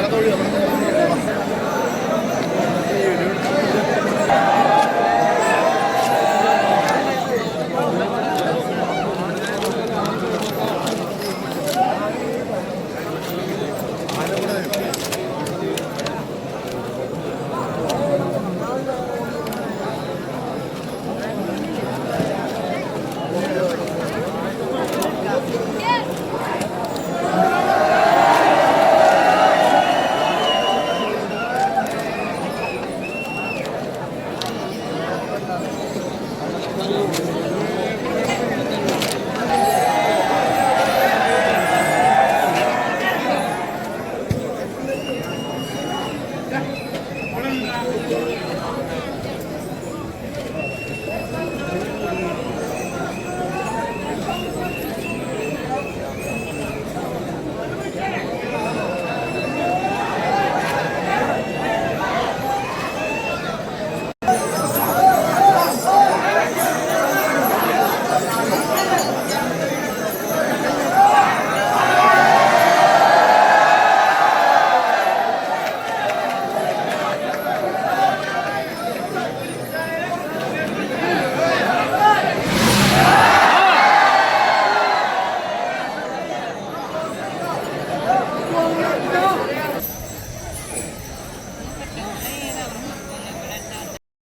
Nó 都热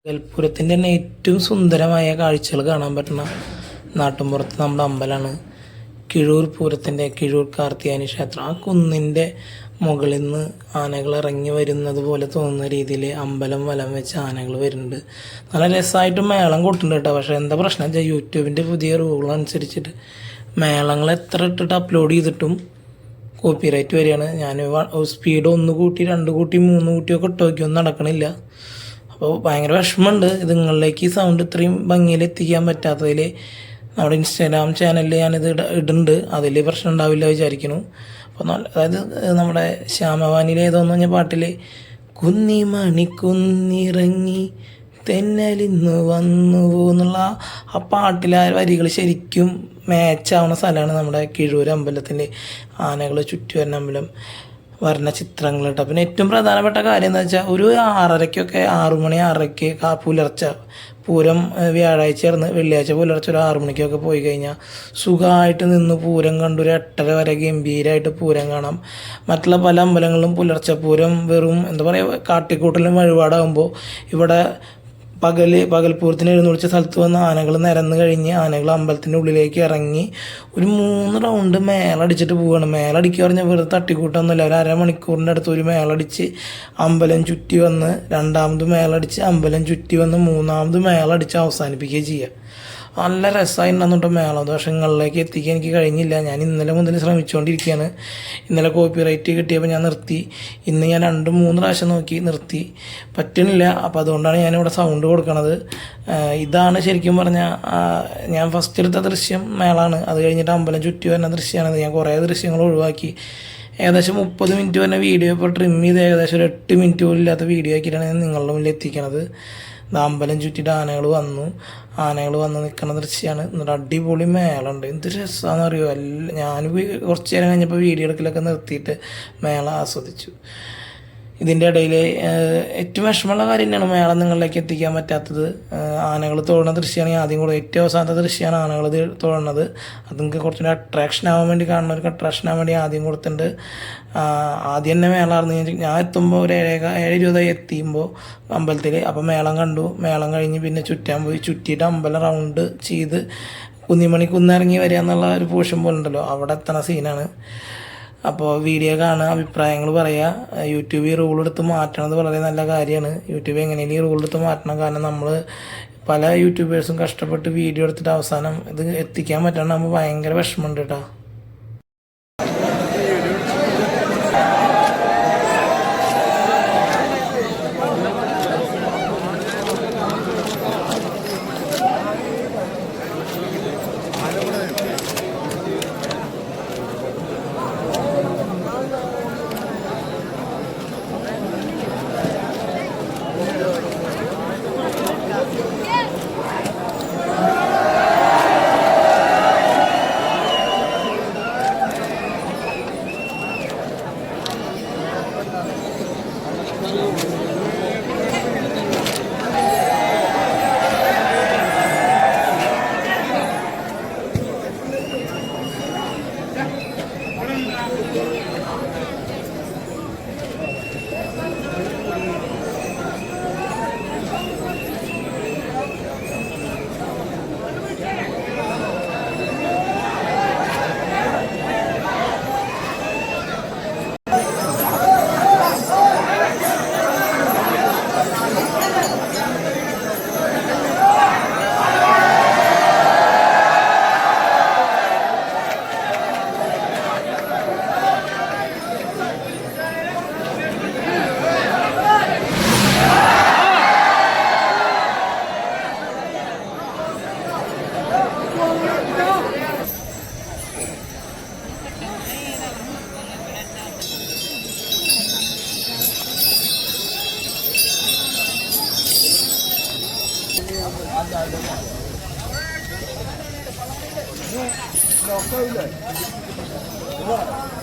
പകൽപ്പൂരത്തിന്റെ തന്നെ ഏറ്റവും സുന്ദരമായ കാഴ്ചകൾ കാണാൻ പറ്റുന്ന നാട്ടുമ്പുറത്ത് നമ്മുടെ അമ്പലമാണ് കിഴൂർ പൂരത്തിന്റെ കിഴൂർ കാർത്തിയാനി ക്ഷേത്രം. ആ കുന്നിന്റെ മുകളിൽ നിന്ന് ആനകൾ ഇറങ്ങി വരുന്നത് പോലെ തോന്നുന്ന രീതിയിൽ അമ്പലം വലം വെച്ച് ആനകൾ വരുന്നുണ്ട്. നല്ല രസമായിട്ട് മേളം കൊട്ടുന്നുണ്ട് കേട്ടോ. പക്ഷേ എന്താ പ്രശ്നം വെച്ചാൽ യൂട്യൂബിന്റെ പുതിയ റൂൾ അനുസരിച്ചിട്ട് മേളങ്ങൾ എത്ര ഇട്ടിട്ട് അപ്ലോഡ് ചെയ്തിട്ടും കോപ്പിറൈറ്റ് വരികയാണ് ഞാൻ സ്പീഡ് ഒന്ന് കൂട്ടി രണ്ട് കൂട്ടി മൂന്ന് കൂട്ടിയൊക്കെ ഇട്ട് നോക്കിയൊന്നും നടക്കണില്ല. അപ്പോൾ ഭയങ്കര വിഷമമുണ്ട്. ഇത് നിങ്ങളിലേക്ക് ഈ സൗണ്ട് ഇത്രയും ഭംഗിയിൽ എത്തിക്കാൻ പറ്റാത്തതിൽ നമ്മുടെ ഇൻസ്റ്റാഗ്രാം ചാനലിൽ ഞാനിത് ഇട ഇടുന്നുണ്ട്. അതിൽ പ്രശ്നം ഉണ്ടാവില്ല വിചാരിക്കുന്നു. അപ്പോൾ നല്ല അതായത് നമ്മുടെ ശ്യാമവാനിലെ ഏതോന്ന് പറഞ്ഞ പാട്ടിൽ കുന്നി മണി കുന്നിറങ്ങി തെന്നലിന്ന് വന്നു എന്നുള്ള ആ പാട്ടിലെ ആ വരികൾ ശരിക്കും മാച്ചാവുന്ന സ്ഥലമാണ് നമ്മുടെ കിഴൂർ അമ്പലത്തിന്റെ ആനകൾ ചുറ്റി വരുന്ന അമ്പലം. വർണ ചിത്രങ്ങൾ പിന്നെ ഏറ്റവും പ്രധാനപ്പെട്ട കാര്യം എന്താ വെച്ചാൽ ഒരു ആറരയ്ക്കൊക്കെ ആറു മണി ആറരയ്ക്ക് പുലർച്ച പൂരം ഏഹ്, വ്യാഴാഴ്ച ആയിരുന്നു വെള്ളിയാഴ്ച പുലർച്ചെ ഒരു ആറു മണിക്കൊക്കെ പോയി കഴിഞ്ഞാൽ സുഖമായിട്ട് നിന്ന് പൂരം കണ്ടു ഒരു എട്ടര വരെ ഗംഭീരമായിട്ട് പൂരം കാണാം. മറ്റുള്ള പല അമ്പലങ്ങളിലും പുലർച്ചെ പൂരം വെറും എന്താ പറയുക കാട്ടിക്കൂട്ടലും വഴിപാടാകുമ്പോൾ ഇവിടെ പകൽ പകൽപ്പൂരത്തിന് എഴുന്നള്ളിച്ച സ്ഥലത്ത് വന്ന് ആനകൾ നിരന്ന് കഴിഞ്ഞ് ആനകൾ അമ്പലത്തിന്റെ ഉള്ളിലേക്ക് ഇറങ്ങി ഒരു മൂന്ന് റൗണ്ട് മേളടിച്ചിട്ട് പോവുകയാണ് മേളടിക്കുക പറഞ്ഞാൽ വെറുതെ തട്ടിക്കൂട്ടൊന്നുമില്ല. ഒരു അരമണിക്കൂറിന്റെ അടുത്ത് ഒരു മേളടിച്ച് അമ്പലം ചുറ്റി വന്ന് രണ്ടാമത് മേലടിച്ച് അമ്പലം ചുറ്റി വന്ന് മൂന്നാമത് മേളടിച്ച് അവസാനിപ്പിക്കുകയും ചെയ്യുക നല്ല രസമായിട്ടുണ്ടെന്നുണ്ട് മേളദോഷങ്ങളിലേക്ക് എത്തിക്കാൻ എനിക്ക് കഴിഞ്ഞില്ല. ഞാൻ ഇന്നലെ മുതൽ ശ്രമിച്ചുകൊണ്ടിരിക്കുകയാണ് ഇന്നലെ കോപ്പി റൈറ്റ് കിട്ടിയപ്പോൾ ഞാൻ നിർത്തി. ഇന്ന് ഞാൻ രണ്ട് മൂന്ന് പ്രാവശ്യം നോക്കി നിർത്തി. പറ്റണില്ല. അപ്പോൾ അതുകൊണ്ടാണ് ഞാനിവിടെ സൗണ്ട് കൊടുക്കണത്. ഇതാണ് ശരിക്കും പറഞ്ഞാൽ ഞാൻ ഫസ്റ്റ് എടുത്ത ദൃശ്യം മേളാണ്. അത് കഴിഞ്ഞിട്ട് അമ്പലം ചുറ്റി വരുന്ന ദൃശ്യമാണ് ഞാൻ കുറേ ദൃശ്യങ്ങൾ ഒഴിവാക്കി. ഏകദേശം മുപ്പത് മിനിറ്റ് വരെ വീഡിയോ ഇപ്പോൾ ട്രിം ചെയ്ത് ഏകദേശം ഒരു എട്ട് മിനിറ്റ് പോലും ഇല്ലാത്ത വീഡിയോ ആക്കിയിട്ടാണ് ഞാൻ നിങ്ങളുടെ മുന്നിൽ എത്തിക്കണത്. അമ്പലം ചുറ്റിയിട്ട് ആനകൾ വന്നു. ആനകൾ വന്ന് നിൽക്കുന്ന ദൃശ്യമാണ് എന്നിട്ട് അടിപൊളി മേളുണ്ട് എന്ത് രസമാണെന്ന് അറിയുമോ എല്ലാം ഞാൻ കുറച്ച് നേരം കഴിഞ്ഞപ്പോൾ വീഡിയോ എടുക്കലൊക്കെ നിർത്തിയിട്ട് മേള ആസ്വദിച്ചു. ഇതിന്റെ ഇടയിൽ ഏറ്റവും വിഷമമുള്ള കാര്യം തന്നെയാണ് മേളം നിങ്ങളിലേക്ക് എത്തിക്കാൻ പറ്റാത്തത്. ആനകൾ തോഴുന്ന ദൃശ്യമാണ് ആദ്യം കൂടെ ഏറ്റവും അവസാനത്തെ ദൃശ്യമാണ് ആനകൾ തോഴുന്നത് അത് നിങ്ങൾക്ക് കുറച്ചുകൂടി അട്രാക്ഷൻ ആവാൻ വേണ്ടി കാണുന്ന ഒരു അട്രാക്ഷൻ ആവാൻ വേണ്ടി ആദ്യം കൊടുത്തിട്ടുണ്ട്. ആദ്യം തന്നെ മേളമായിരുന്നു ഞാൻ എത്തുമ്പോൾ ഒരു ഏഴേക ഏഴ് ഇരുപതായി എത്തിയുമ്പോൾ അമ്പലത്തിൽ അപ്പോൾ മേളം കണ്ടു. മേളം കഴിഞ്ഞ് പിന്നെ ചുറ്റാൻ പോയി. ചുറ്റിയിട്ട് അമ്പലം റൗണ്ട് ചെയ്ത് കുന്നിമണി കുന്നിറങ്ങി വരിക എന്നുള്ള ഒരു പോഷൻ പോലെ ഉണ്ടല്ലോ അവിടെ എത്തണ സീനാണ് അപ്പോൾ വീഡിയോ കാണുക അഭിപ്രായങ്ങൾ പറയുക യൂട്യൂബ് ഈ റൂൾ എടുത്ത് മാറ്റണത് വളരെ നല്ല കാര്യമാണ്. യൂട്യൂബ് എങ്ങനെയും ഈ റൂൾ എടുത്ത് മാറ്റണം. കാരണം നമ്മൾ പല യൂട്യൂബേഴ്സും കഷ്ടപ്പെട്ട് വീഡിയോ എടുത്തിട്ട് അവസാനം ഇത് എത്തിക്കാൻ പറ്റണം നമ്മൾ ഭയങ്കര വിഷമമുണ്ട് കേട്ടോ No, no, no, no,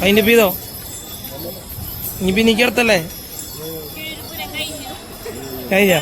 അതിന്റെ പീതോ ഇനി പിന്നെ നിക്കർത്തല്ലേ കഴിഞ്ഞ?